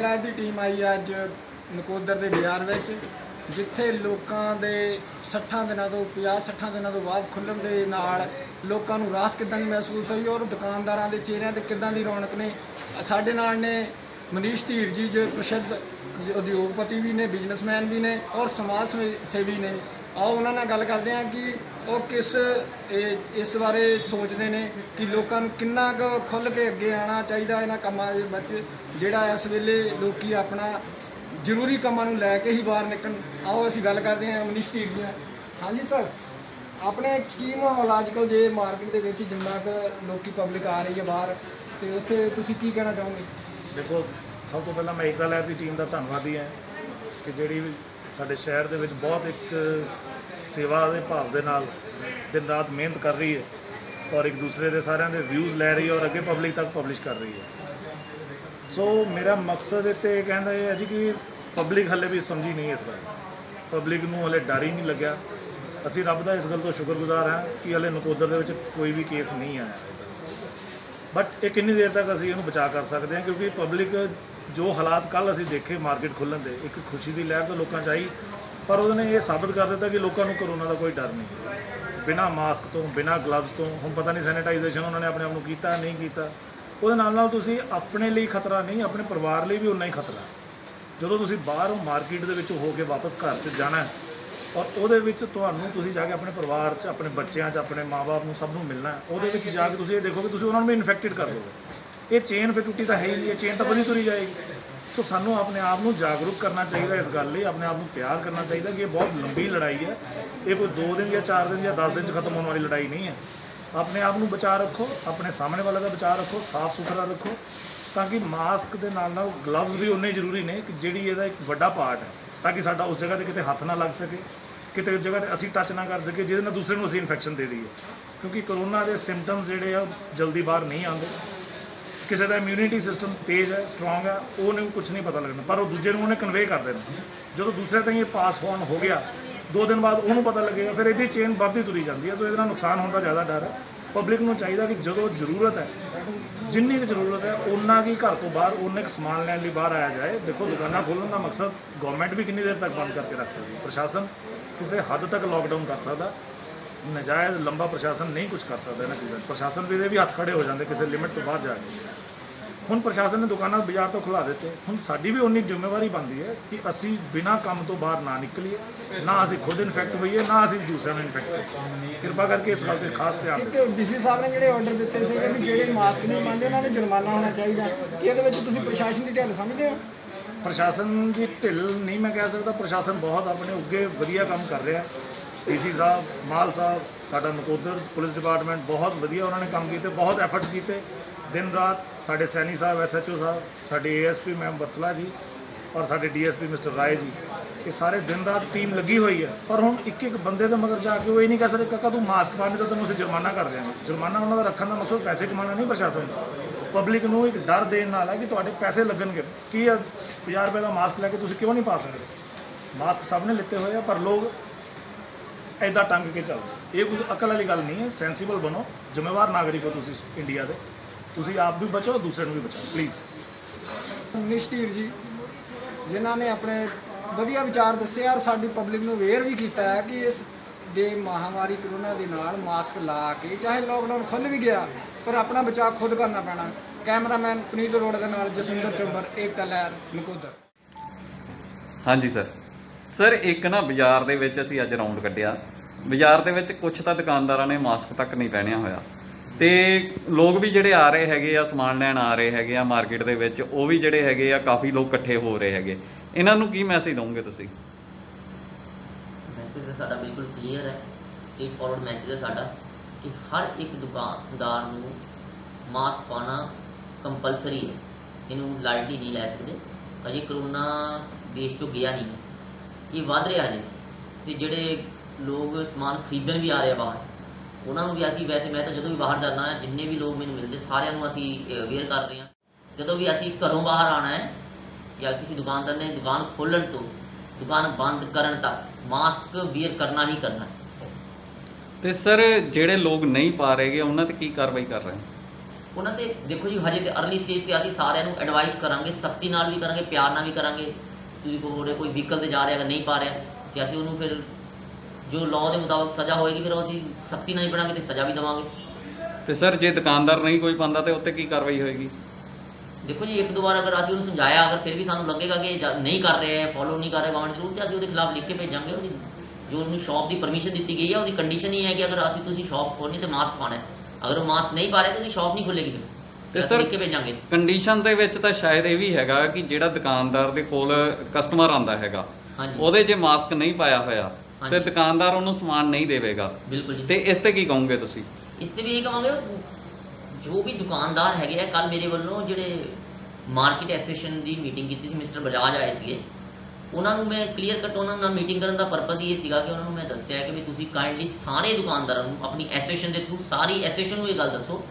Live ਦੀ team ਆਈ ਹੈ ਅੱਜ ਨਕੋਦਰ ਦੇ ਬਾਜ਼ਾਰ ਵਿੱਚ, ਜਿੱਥੇ ਲੋਕਾਂ ਦੇ 60 ਦਿਨਾਂ ਤੋਂ 50 60 ਦਿਨਾਂ ਤੋਂ ਬਾਅਦ ਖੁੱਲ੍ਹਣ ਦੇ ਨਾਲ ਲੋਕਾਂ ਨੂੰ ਰਾਹਤ ਕਿੱਦਾਂ ਦੀ ਮਹਿਸੂਸ ਹੋਈ ਔਰ ਦੁਕਾਨਦਾਰਾਂ ਦੇ ਚਿਹਰਿਆਂ ਤੇ ਕਿੱਦਾਂ ਦੀ ਰੌਣਕ ਨੇ? ਸਾਡੇ ਨਾਲ ਨੇ ਮਨੀਸ਼ ਧੀਰ ਜੀ, ਜੋ ਪ੍ਰਸਿੱਧ ਉਦਯੋਗਪਤੀ ਵੀ ਨੇ ਬਿਜ਼ਨਸਮੈਨ ਵੀ ਨੇ ਔਰ ਸਮਾਜ ਸੇਵੀ- ਸੇਵੀ ਨੇ। ਆਓ ਉਹਨਾਂ ਨਾਲ ਗੱਲ ਕਰਦੇ ਹਾਂ ਕਿ ਉਹ ਕਿਸ ਇਹ- ਇਸ ਬਾਰੇ ਸੋਚਦੇ ਨੇ ਕਿ ਲੋਕਾਂ ਨੂੰ ਕਿੰਨਾ ਕੁ ਖੁੱਲ੍ਹ ਕੇ ਅੱਗੇ ਆਉਣਾ ਚਾਹੀਦਾ ਇਹਨਾਂ ਕੰਮਾਂ ਦੇ ਵਿੱਚ ਜਿਹੜਾ ਇਸ ਵੇਲੇ ਲੋਕੀ ਆਪਣਾ ਜ਼ਰੂਰੀ ਕੰਮਾਂ ਨੂੰ ਲੈ ਕੇ ਹੀ ਬਾਹਰ ਨਿਕਲਣ। ਆਓ ਅਸੀਂ ਗੱਲ ਕਰਦੇ ਹਾਂ ਮਨੀਸ਼ ਧੀਰ ਜੀ ਨਾਲ। ਹਾਂਜੀ ਸਰ ਆਪਣੇ ਕੀ ਮਾਹੌਲ ਅੱਜ ਕੱਲ੍ਹ ਜੇ ਮਾਰਕੀਟ ਦੇ ਵਿੱਚ ਜਿੰਨਾ ਕੁ ਲੋਕੀ ਪਬਲਿਕ ਆ ਰਹੀ ਹੈ ਬਾਹਰ ਤੇ ਉੱਥੇ ਤੁਸੀਂ ਕੀ ਕਹਿਣਾ ਚਾਹੋਗੇ? ਦੇਖੋ ਸਭ ਤੋਂ ਪਹਿਲਾਂ ਮੈਂ ਏਕਤਾ ਲਹਿਰ ਦੀ ਟੀਮ ਦਾ ਧੰਨਵਾਦੀ ਹਾਂ ਕਿ ਜਿਹੜੀ ਵੀ ਸਾਡੇ ਸ਼ਹਿਰ ਦੇ ਵਿੱਚ ਬਹੁਤ ਇੱਕ ਸੇਵਾ ਦੇ ਭਾਵ ਦੇ ਨਾਲ ਦਿਨ ਰਾਤ ਮਿਹਨਤ ਕਰ ਰਹੀ ਹੈ ਔਰ ਇੱਕ ਦੂਸਰੇ ਦੇ ਸਾਰਿਆਂ ਦੇ ਵਿਊਜ਼ ਲੈ ਰਹੀ ਹੈ ਔਰ ਅੱਗੇ ਪਬਲਿਕ ਤੱਕ ਪਬਲਿਸ਼ ਕਰ ਰਹੀ ਹੈ। ਸੋ ਮੇਰਾ ਮਕਸਦ ਇੱਥੇ ਇਹ ਕਹਿੰਦਾ ਇਹ ਹੈ ਜੀ ਕਿ ਪਬਲਿਕ ਹਲੇ ਵੀ ਸਮਝੀ ਨਹੀਂ ਇਸ ਬਾਰੇ ਪਬਲਿਕ ਨੂੰ ਹਲੇ ਡਰ ਹੀ ਨਹੀਂ ਲੱਗਿਆ। ਅਸੀਂ ਰੱਬ ਦਾ ਇਸ ਗੱਲ ਤੋਂ ਸ਼ੁਕਰਗੁਜ਼ਾਰ ਹਾਂ ਕਿ ਹਲੇ ਨਕੋਦਰ ਦੇ ਵਿੱਚ ਕੋਈ ਵੀ ਕੇਸ ਨਹੀਂ ਆਇਆ। ਬਟ ਇਹ ਕਿੰਨੀ ਦੇਰ ਤੱਕ ਅਸੀਂ ਇਹਨੂੰ ਬਚਾ ਕਰ ਸਕਦੇ ਹਾਂ? ਕਿਉਂਕਿ ਪਬਲਿਕ ਜੋ ਹਾਲਾਤ ਕੱਲ ਅਸੀਂ ਦੇਖੇ ਮਾਰਕੀਟ ਖੁੱਲ੍ਹਣ ਦੇ, ਇੱਕ ਖੁਸ਼ੀ ਦੀ ਲਹਿਰ ਤਾਂ ਲੋਕਾਂ 'ਚ ਆਈ। ਪਰ ਉਹਨੇ ਇਹ ਸਾਬਤ ਕਰ ਦਿੱਤਾ ਕਿ ਲੋਕਾਂ ਨੂੰ ਕਰੋਨਾ ਦਾ ਕੋਈ ਡਰ ਨਹੀਂ। ਬਿਨਾ ਮਾਸਕ ਤੋਂ, ਬਿਨਾ ਗਲਵਜ਼ ਤੋਂ, ਹੁਣ ਪਤਾ ਨਹੀਂ ਸੈਨੀਟਾਈਜੇਸ਼ਨ ਉਹਨਾਂ ਨੇ ਆਪਣੇ ਆਪ ਨੂੰ ਕੀਤਾ, ਨਹੀਂ ਕੀਤਾ। ਉਹਦੇ ਨਾਲ ਨਾਲ ਤੁਸੀਂ ਆਪਣੇ ਲਈ ਖਤਰਾ ਨਹੀਂ, ਆਪਣੇ ਪਰਿਵਾਰ ਲਈ ਵੀ ਉਨਾ ਹੀ ਖਤਰਾ। ਜਦੋਂ ਤੁਸੀਂ ਬਾਹਰੋਂ ਮਾਰਕੀਟ ਦੇ ਵਿੱਚੋਂ ਹੋ ਕੇ ਵਾਪਸ ਘਰ 'ਚ ਜਾਣਾ ਔਰ ਉਹਦੇ ਵਿੱਚ ਤੁਹਾਨੂੰ ਤੁਸੀਂ ਜਾ ਕੇ ਆਪਣੇ ਪਰਿਵਾਰ 'ਚ, ਆਪਣੇ ਬੱਚਿਆਂ 'ਚ, ਆਪਣੇ ਮਾਪੇ ਨੂੰ ਸਭ ਨੂੰ ਮਿਲਣਾ ਉਹਦੇ ਵਿੱਚ ਜਾ ਕੇ ਤੁਸੀਂ ਇਹ ਦੇਖੋਗੇ ਤੁਸੀਂ ਉਹਨਾਂ ਨੂੰ ਵੀ ਇਨਫੈਕਟਡ ਕਰ ਦੋਗੇ। ਇਹ ਚੇਨ ਫਿਰ ਟੁੱਟੀ ਤਾਂ ਹੈ ਹੀ ਨਹੀਂ, ਇਹ ਚੇਨ ਤਾਂ ਵਧੀ ਤੁਰੀ ਜਾਏਗੀ। ਸੋ ਸਾਨੂੰ ਆਪਣੇ ਆਪ ਨੂੰ ਜਾਗਰੂਕ ਕਰਨਾ ਚਾਹੀਦਾ ਇਸ ਗੱਲ ਲਈ, ਆਪਣੇ ਆਪ ਨੂੰ ਤਿਆਰ ਕਰਨਾ ਚਾਹੀਦਾ ਕਿ ਇਹ ਬਹੁਤ ਲੰਬੀ ਲੜਾਈ ਹੈ। ਇਹ ਕੋਈ 2 ਦਿਨ ਜਾਂ 4 ਦਿਨ ਜਾਂ 10 ਦਿਨ 'ਚ ਖਤਮ ਹੋਣ ਵਾਲੀ ਲੜਾਈ ਨਹੀਂ ਹੈ। ਆਪਣੇ ਆਪ ਨੂੰ ਬਚਾ ਰੱਖੋ, ਆਪਣੇ ਸਾਹਮਣੇ ਵਾਲੇ ਦਾ ਬਚਾ ਰੱਖੋ, ਸਾਫ਼ ਸੁਥਰਾ ਰੱਖੋ, ਤਾਂ ਕਿ ਮਾਸਕ ਦੇ ਨਾਲ ਨਾਲ ਗਲਵਜ਼ ਵੀ ਉਨੇ ਜ਼ਰੂਰੀ ਨੇ ਕਿ ਜਿਹੜੀ ਇਹਦਾ ਇੱਕ ਵੱਡਾ ਪਾਰਟ ਹੈ, ਤਾਂ ਕਿ ਸਾਡਾ ਉਸ ਜਗ੍ਹਾ ਤੇ ਕਿਤੇ ਹੱਥ ਨਾ ਲੱਗ ਸਕੇ, ਕਿਤੇ ਉਸ ਜਗ੍ਹਾ ਤੇ ਅਸੀਂ ਟੱਚ ਨਾ ਕਰ ਸਕੀਏ, ਜਿਹਦੇ ਨਾਲ ਦੂਸਰੇ ਨੂੰ ਅਸੀਂ ਇਨਫੈਕਸ਼ਨ ਦੇ ਦਈਏ। ਕਿਉਂਕਿ ਕਰੋਨਾ ਦੇ ਸਿੰਪਟਮਸ ਜਿਹੜੇ ਆ, ਉਹ ਜਲਦੀ ਬਾਹਰ ਨਹੀਂ ਆਉਂਦੇ। ਕਿਸੇ ਦਾ ਇਮਿਊਨਿਟੀ ਸਿਸਟਮ ਤੇਜ਼ ਹੈ ਸਟਰੋਂਗ ਹੈ ਉਹਨੂੰ ਕੁਝ ਨਹੀਂ ਪਤਾ ਲੱਗਣਾ। ਪਰ ਉਹ ਦੂਜੇ ਨੂੰ ਉਹਨੇ ਕਨਵੇ ਕਰ ਦੇਣਾ। ਜਦੋਂ ਦੂਸਰੇ ਤਾਈਂ ਇਹ ਪਾਸ ਔਨ ਹੋ ਗਿਆ, ਦੋ ਦਿਨ ਬਾਅਦ ਉਹਨੂੰ ਪਤਾ ਲੱਗੇਗਾ, ਫਿਰ ਇਹਦੀ ਚੇਨ ਵੱਧਦੀ ਤੁਰੀ ਜਾਂਦੀ ਹੈ। ਤਾਂ ਇਹਦੇ ਨਾਲ ਨੁਕਸਾਨ ਹੋਣ ਦਾ ਜ਼ਿਆਦਾ ਡਰ ਹੈ। ਪਬਲਿਕ ਨੂੰ ਚਾਹੀਦਾ ਕਿ ਜਦੋਂ ਜ਼ਰੂਰਤ ਹੈ, ਜਿੰਨੀ ਕੁ ਜ਼ਰੂਰਤ ਹੈ ਉਹਨਾਂ ਕੀ ਘਰ ਤੋਂ ਬਾਹਰ ਉਹਨੇ ਕੁ ਸਮਾਨ ਲੈਣ ਲਈ ਬਾਹਰ ਆਇਆ ਜਾਏ। ਦੇਖੋ, ਦੁਕਾਨਾਂ ਖੋਲ੍ਹਣ ਦਾ ਮਕਸਦ ਗਵਰਨਮੈਂਟ ਵੀ ਕਿੰਨੀ ਦੇਰ ਤੱਕ ਬੰਦ ਕਰਕੇ ਰੱਖ ਸਕਦੀ ਹੈ। ਪ੍ਰਸ਼ਾਸਨ ਕਿਸੇ ਹੱਦ ਤੱਕ ਲੋਕਡਾਊਨ ਕਰ ਸਕਦਾ। ਨਜਾਇਜ਼ ਲੰਬਾ ਪ੍ਰਸ਼ਾਸਨ ਨਹੀਂ ਕੁਝ ਕਰ ਸਕਦਾ ਇਹਨਾਂ ਚੀਜ਼ਾਂ 'ਚ। ਪ੍ਰਸ਼ਾਸਨ ਵੀ ਇਹਦੇ ਵੀ ਹੱਥ ਖੜੇ ਹੋ ਜਾਂਦੇ ਕਿਸੇ ਲਿਮਿਟ ਤੋਂ ਬਾਹਰ ਜਾ ਕੇ। ਹੁਣ ਪ੍ਰਸ਼ਾਸਨ ਨੇ ਦੁਕਾਨਾਂ ਬਾਜ਼ਾਰ ਤੋਂ ਖੁਲਾ ਦਿੱਤੇ। ਹੁਣ ਸਾਡੀ ਵੀ ਉਨੀ ਜ਼ਿੰਮੇਵਾਰੀ ਬਣਦੀ ਹੈ ਕਿ ਅਸੀਂ ਬਿਨਾਂ ਕੰਮ ਤੋਂ ਬਾਹਰ ਨਾ ਨਿਕਲੀਏ ਨਾ ਅਸੀਂ ਖੁਦ ਇਨਫੈਕਟ ਹੋਈਏ ਨਾ ਅਸੀਂ ਦੂਸਰਿਆਂ ਨੂੰ ਇਨਫੈਕਟ ਕਰੀਏ। ਕਿਰਪਾ ਕਰਕੇ ਇਸ ਗੱਲ ਤੇ ਖਾਸ ਧਿਆਨ ਦਿਓ। ਇੱਕ ਡੀਸੀ ਸਾਹਿਬ ਨੇ ਜਿਹੜੇ ਆਰਡਰ ਦਿੱਤੇ ਸੀਗੇ ਵੀ ਜਿਹੜੇ ਮਾਸਕ ਨਹੀਂ ਪਾਉਂਦੇ ਉਹਨਾਂ ਨੂੰ ਜੁਰਮਾਨਾ ਹੋਣਾ ਚਾਹੀਦਾ। ਕੀ ਇਹਦੇ ਵਿੱਚ ਤੁਸੀਂ ਪ੍ਰਸ਼ਾਸਨ ਦੀ ਢਿੱਲ ਸਮਝਦੇ ਹੋ? ਪ੍ਰਸ਼ਾਸਨ ਦੀ ਢਿੱਲ ਨਹੀਂ ਮੈਂ ਕਹਿ ਸਕਦਾ। ਪ੍ਰਸ਼ਾਸਨ ਬਹੁਤ ਆਪਣੇ ਉੱਗੇ ਵਧੀਆ ਕੰਮ ਕਰ ਰਿਹਾ। ਡੀਸੀ ਸਾਹਿਬ, ਮਾਲ ਸਾਹਿਬ, ਸਾਡਾ ਨਕੋਦਰ, ਪੁਲਿਸ ਡਿਪਾਰਟਮੈਂਟ ਬਹੁਤ ਵਧੀਆ ਉਹਨਾਂ ਨੇ ਕੰਮ ਕੀਤੇ, ਬਹੁਤ ਐਫਰਟਸ ਕੀਤੇ। ਦਿਨ ਰਾਤ ਸਾਡੇ ਸੈਣੀ ਸਾਹਿਬ ਐਸਐਚਓ ਸਾਹਿਬ, ਸਾਡੇ ਏਐਸਪੀ ਮੈਮ ਬਤਸਲਾ ਜੀ ਔਰ ਸਾਡੇ ਡੀਐਸਪੀ ਮਿਸਟਰ ਰਾਏ ਜੀ, ਇਹ ਸਾਰੇ ਦਿਨ ਰਾਤ ਟੀਮ ਲੱਗੀ ਹੋਈ ਹੈ। ਪਰ ਹੁਣ ਇੱਕ ਇੱਕ ਬੰਦੇ ਦੇ ਮਗਰ ਜਾ ਕੇ ਉਹ ਇਹ ਨਹੀਂ ਕਹਿ ਸਕਦੇ, ਕਾਕਾ ਤੂੰ ਮਾਸਕ ਪਾ ਤਾਂ ਤੈਨੂੰ ਅਸੀਂ ਜੁਰਮਾਨਾ ਕਰ ਦਿਆਂਗੇ। ਜੁਰਮਾਨਾ ਉਹਨਾਂ ਦਾ ਰੱਖਣ ਦਾ ਮਕਸਦ ਪੈਸੇ ਕਮਾਉਣਾ ਨਹੀਂ ਪ੍ਰਸ਼ਾਸਨ ਦਾ। ਪਬਲਿਕ ਨੂੰ ਇੱਕ ਡਰ ਦੇਣ ਨਾਲ ਹੈ ਕਿ ਤੁਹਾਡੇ ਪੈਸੇ ਲੱਗਣਗੇ। ਕੀ ਆ 50 ਰੁਪਏ ਦਾ ਮਾਸਕ ਲੈ ਕੇ ਤੁਸੀਂ ਕਿਉਂ ਨਹੀਂ ਪਾ ਸਕਦੇ? ਮਾਸਕ ਸਭ ਨੇ ਲਿੱਤੇ ਹੋਏ ਆ, ਪਰ ਲੋਕ ਐਦਾਂ ਟੰਗ ਕੇ ਚੱਲਦੇ ਇਹ ਕੋਈ ਅਕਲ ਵਾਲੀ ਗੱਲ ਨਹੀਂ ਹੈ ਸੈਂਸੀਬਲ ਬਣੋ ਜ਼ਿੰਮੇਵਾਰ ਨਾਗਰਿਕ ਹੋ ਤੁਸੀਂ ਇੰਡੀਆ ਦੇ। ਤੁਸੀਂ ਆਪ ਵੀ ਬਚੋ ਦੂਸਰੇ ਨੂੰ ਵੀ ਬਚਾਓ ਪਲੀਜ਼ ਨਿਸ਼ਤੀਰ ਜੀ ਜਿਨ੍ਹਾਂ ਨੇ ਆਪਣੇ ਵਧੀਆ ਵਿਚਾਰ ਦੱਸੇ ਔਰ ਸਾਡੀ ਪਬਲਿਕ ਨੂੰ ਅਵੇਅਰ ਵੀ ਕੀਤਾ ਹੈ ਕਿ ਇਸ ਦੇ ਮਹਾਮਾਰੀ ਕਰੋਨਾ ਦੇ ਨਾਲ ਮਾਸਕ ਲਾ ਕੇ ਚਾਹੇ ਲੋਕਡਾਊਨ ਖੁੱਲ ਵੀ ਗਿਆ ਪਰ ਆਪਣਾ ਬਚਾਅ ਖੁਦ ਕਰਨਾ ਪੈਣਾ। ਕੈਮਰਾਮੈਨ ਪਨੀਤ ਰੋਡ ਦੇ ਨਾਲ ਜਸਵਿੰਦਰ ਚੰਬਰ ਏਕਤਾ ਲਹਿਰ ਨਕੋਦਰ। ਹਾਂਜੀ ਸਰ ਸਰ, ਇੱਕ ਨਾ ਬਾਜ਼ਾਰ ਦੇ ਵਿੱਚ ਅਸੀਂ ਅੱਜ ਰਾਉਂਡ ਕੱਢਿਆ। ਬਾਜ਼ਾਰ ਦੇ ਵਿੱਚ ਕੁਝ ਤਾਂ ਦੁਕਾਨਦਾਰਾਂ ਨੇ ਮਾਸਕ ਤੱਕ ਨਹੀਂ ਪਹਿਨਿਆ ਹੋਇਆ। ਤੇ ਲੋਕ ਵੀ ਜਿਹੜੇ ਆ ਰਹੇ ਹੈਗੇ ਆ, ਸਮਾਨ ਲੈਣ ਆ ਰਹੇ ਹੈਗੇ ਆ ਮਾਰਕੀਟ ਦੇ ਵਿੱਚ, ਉਹ ਵੀ ਜਿਹੜੇ ਹੈਗੇ ਆ, ਕਾਫੀ ਲੋਕ ਇਕੱਠੇ ਹੋ ਰਹੇ ਹੈਗੇ। ਇਹਨਾਂ ਨੂੰ ਕੀ ਮੈਸੇਜ ਦਵੋਗੇ ਤੁਸੀਂ? ਮੈਸੇਜ ਸਾਡਾ ਬਿਲਕੁਲ ਕਲੀਅਰ ਹੈ। ਸਟੇਟ ਫਾਰਵਰਡ ਮੈਸੇਜ ਹੈ ਸਾਡਾ ਕਿ ਹਰ ਇੱਕ ਦੁਕਾਨਦਾਰ ਨੂੰ ਮਾਸਕ ਪਾਉਣਾ ਕੰਪਲਸਰੀ ਹੈ। ਇਹਨੂੰ ਲਾਈਟਲੀ ਨਹੀਂ ਲੈ ਸਕਦੇ। ਅਜੇ ਕਰੋਨਾ ਦੇਸ਼ ਤੋਂ ਗਿਆ ਨਹੀਂ। ਇਹ ਵੱਧ ਰਿਹਾ ਜੀ। ਤੇ ਜਿਹੜੇ ਲੋਕ ਸਮਾਨ ਖਰੀਦਣ ਵੀ ਆ ਰਹੇ ਆ ਬਾਹਰ ਉਹਨਾਂ ਨੂੰ ਵੀ ਅਸੀਂ ਵੈਸੇ ਮੈਂ ਤਾਂ ਜਦੋਂ ਵੀ ਬਾਹਰ ਜਾਂਦਾ ਹਾਂ ਜਿੰਨੇ ਵੀ ਲੋਕ ਮੈਨੂੰ ਮਿਲਦੇ ਸਾਰਿਆਂ ਨੂੰ ਅਸੀਂ ਅਵੇਅਰ ਕਰ ਰਹੇ ਹਾਂ। ਜਦੋਂ ਵੀ ਅਸੀਂ ਘਰੋਂ ਬਾਹਰ ਆਣਾ ਹੈ ਜਾਂ ਕਿਸੇ ਦੁਕਾਨਦਾਰ ਨੇ ਦੁਕਾਨ ਖੋਲਣ ਤੋਂ ਦੁਕਾਨ ਬੰਦ ਕਰਨ ਤੱਕ ਮਾਸਕ ਵੀਅਰ ਕਰਨਾ ਹੀ ਕਰਨਾ ਹੈ। ਤੇ ਸਰ ਜਿਹੜੇ ਲੋਕ ਨਹੀਂ ਪਾ ਰਹੇਗੇ ਉਹਨਾਂ ਤੇ ਕੀ ਕਾਰਵਾਈ ਕਰ ਰਹੇ ਉਹਨਾਂ ਤੇ ਦੇਖੋ ਜੀ ਹਜੇ ਤੇ ਅਰਲੀ ਸਟੇਜ ਤੇ ਅਸੀਂ ਸਾਰਿਆਂ ਨੂੰ ਐਡਵਾਈਸ ਕਰਾਂਗੇ ਸਖਤੀ ਨਾਲ ਵੀ ਕਰਾਂਗੇ ਪਿਆਰ ਨਾਲ ਵੀ ਕਰਾਂਗੇ। ਤੁਸੀਂ ਕੋਈ ਕੋਈ ਵਹੀਕਲ ਤੇ ਜਾ ਰਿਹਾ ਅਗਰ ਨਹੀਂ ਪਾ ਰਿਹਾ ਤੇ ਅਸੀਂ ਉਹਨੂੰ ਫਿਰ ਜੋ ਲਾਅ ਦੇ ਮੁਤਾਬਕ ਸਜ਼ਾ ਹੋਏਗੀ ਫਿਰ ਉਹਦੀ ਸਖਤੀ ਨਾਲ ਹੀ ਬਣਾਂਗੇ ਤੇ ਸਜ਼ਾ ਵੀ ਦੇਵਾਂਗੇ। ਤੇ ਸਰ ਜੇ ਦੁਕਾਨਦਾਰ ਨਹੀਂ ਕੋਈ ਪਾਉਂਦਾ ਤੇ ਉੱਤੇ ਕੀ ਕਾਰਵਾਈ ਹੋਏਗੀ? ਦੇਖੋ ਜੀ ਇੱਕ ਦੋ ਵਾਰ ਅਗਰ ਅਸੀਂ ਉਹਨੂੰ ਸਮਝਾਇਆ ਅਗਰ ਫਿਰ ਵੀ ਸਾਨੂੰ ਲੱਗੇਗਾ ਕਿ ਨਹੀਂ ਕਰ ਰਿਹਾ ਹੈ ਫੋਲੋ ਨਹੀਂ ਕਰ ਰਿਹਾ ਗਵਰਨਮੈਂਟ ਰੂਲ ਤੇ ਅਸੀਂ ਉਹਦੇ ਖਿਲਾਫ ਲਿਖ ਕੇ ਭੇਜਾਂਗੇ ਉਹਦੀ ਜੋ ਉਹਨੂੰ ਸ਼ਾਪ ਦੀ ਪਰਮਿਸ਼ਨ ਦਿੱਤੀ ਗਈ ਹੈ ਉਹਦੀ ਕੰਡੀਸ਼ਨ ਹੀ ਹੈ ਕਿ ਅਗਰ ਅਸੀਂ ਤੁਸੀਂ ਸ਼ਾਪ ਖੋਲਣੀ ਤੇ ਮਾਸਕ ਪਾਣਾ ਹੈ। ਅਗਰ ਉਹ ਮਾਸਕ ਨਹੀਂ ਪਾ ਰਿਹਾ ਤਾਂ ਉਹਦੀ ਸ਼ਾਪ ਨਹੀਂ ਖੁੱਲੇਗੀ ਫਿਰ। ਤੇ ਸਰ- ਲਿਖ ਕੇ ਭੇਜਾਂਗੇ ਕੰਡੀਸ਼ਨ ਦੇ ਵਿੱਚ ਤਾਂ ਸ਼ਾਇਦ ਇਹ ਵੀ ਹੈਗਾ ਕਿ ਜਿਹੜਾ ਦੁਕਾਨਦਾਰ ਦੇ ਕੋਲ ਕਸਟਮਰ ਆਂਦਾ ਹੈਗਾ ਹਾਂਜੀ। ਉਹਦੇ ਜੇ ਮਾਸਕ ਨਹੀਂ ਪਾਇਆ ਹੋਇਆ ਤੇ। ਦੁਕਾਨਦਾਰ ਉਹਨੂੰ ਸਮਾਨ ਨਹੀਂ ਦੇਵੇਗਾ। ਬਿਲਕੁਲ ਜੀ। ਤੇ ਇਸ ਤੇ ਕੀ ਕਹੋਗੇ ਤੁਸੀਂ? ਇਸ ਤੇ ਵੀ ਇਹ ਕਹਾਂਗੇ ਜੋ ਵੀ ਦੁਕਾਨਦਾਰ ਹੈਗੇ ਆ ਕੱਲ ਮੇਰੇ ਵੱਲੋਂ ਜਿਹੜੇ ਮਾਰਕੀਟ ਐਸੋਸੀਏਸ਼ਨ ਦੀ ਮੀਟਿੰਗ ਕੀਤੀ ਸੀ ਮਿਸਟਰ ਬਜਾਜ ਆਏ ਸੀਗੇ ਉਹਨਾਂ ਨੂੰ ਮੈਂ ਕਲੀਅਰ ਕੱਟ ਉਹਨਾਂ ਨਾਲ ਮੀਟਿੰਗ ਕਰਨ ਦਾ ਪਰਪਸ ਇਹ ਸੀਗਾ ਕਿ ਉਹਨਾਂ ਨੂੰ ਮੈਂ ਦੱਸਿਆ ਕਿ ਵੀ ਤੁਸੀਂ ਕਾਈਂਡਲੀ ਸਾਰੇ ਦੁਕਾਨਦਾਰਾਂ ਨੂੰ ਆਪਣੀ ਐਸੋਸੀਏਸ਼ਨ ਦੇ ਥਰੂ ਸਾਰੀ ਐਸੋਸੀਏਸ਼ਨ ਨੂੰ ਇਹ ਗੱਲ ਦੱਸੋ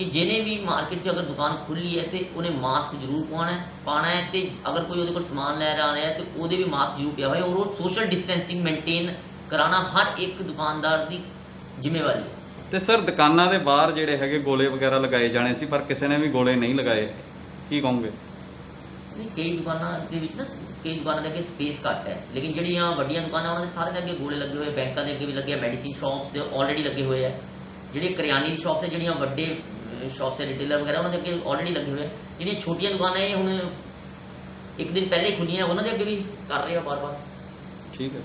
ਕਿ ਜਿਹਨੇ ਵੀ ਮਾਰਕੀਟ 'ਚ ਅਗਰ ਦੁਕਾਨ ਖੁੱਲੀ ਹੈ ਤੇ ਉਹਨੇ ਮਾਸਕ ਜ਼ਰੂਰ ਪਾਉਣਾ ਹੈ ਪਾਣਾ ਹੈ ਤੇ ਅਗਰ ਕੋਈ ਉਹਦੇ ਕੋਲ ਸਮਾਨ ਲੈ ਰਿਹਾ ਹੈ ਤੇ ਉਹਦੇ ਵੀ ਮਾਸਕ ਜ਼ਰੂਰ ਪਿਆ ਹੋਇਆ ਔਰ ਉਹ ਸੋਸ਼ਲ ਡਿਸਟੈਂਸਿੰਗ ਮੇਨਟੇਨ ਕਰਾਉਣਾ ਹਰ ਇੱਕ ਦੁਕਾਨਦਾਰ ਦੀ ਜ਼ਿੰਮੇਵਾਰੀ ਹੈ ਤੇ ਸਰ ਦੁਕਾਨਾਂ ਦੇ ਬਾਹਰ ਜਿਹੜੇ ਹੈਗੇ ਗੋਲੇ ਵਗੈਰਾ ਲਗਾਏ ਜਾਣੇ ਸੀ ਪਰ ਕਿਸੇ ਨੇ ਵੀ ਗੋਲੇ ਨਹੀਂ ਲਗਾਏ ਕੀ ਕਹੋਗੇ ਨਹੀਂ ਕਈ ਦੁਕਾਨਾਂ ਦੇ ਵਿੱਚ ਨਾ ਕਈ ਦੁਕਾਨਾਂ ਦੇ ਅੱਗੇ ਸਪੇਸ ਘੱਟ ਹੈ ਲੇਕਿਨ ਜਿਹੜੀਆਂ ਵੱਡੀਆਂ ਦੁਕਾਨਾਂ ਉਹਨਾਂ ਦੇ ਸਾਰੇ ਦੇ ਅੱਗੇ ਗੋਲੇ ਲੱਗੇ ਹੋਏ ਬੈਂਕਾਂ ਦੇ ਅੱਗੇ ਵੀ ਲੱਗੇ ਮੈਡੀਸਿਨ ਸ਼ਾਪਸ ਦੇ ਆਲਰੇਡੀ ਲੱਗੇ ਹੋਏ ਆ ਜਿਹੜੇ ਕਰਿਆਨੇ ਦੀ ਸ਼ਾਪਸ ਹੈ ਜਿਹੜੀਆਂ ਵੱਡੇ ਸ਼ਾਪਸ ਹੈ ਰਿਟੇਲਰ ਵਗੈਰਾ, ਉਹਨਾਂ ਦੇ ਅੱਗੇ ਆਲਰੇਡੀ ਲੱਗੇ ਹੋਏ ਜਿਹੜੀਆਂ ਛੋਟੀਆਂ ਦੁਕਾਨਾਂ ਇਹ ਹੁਣ ਇੱਕ ਦਿਨ ਪਹਿਲੇ ਖੁੱਲੀਆਂ ਉਹਨਾਂ ਦੇ ਅੱਗੇ ਵੀ ਕਰ ਰਹੇ ਆ ਬਾਰ-ਬਾਰ ਠੀਕ ਹੈ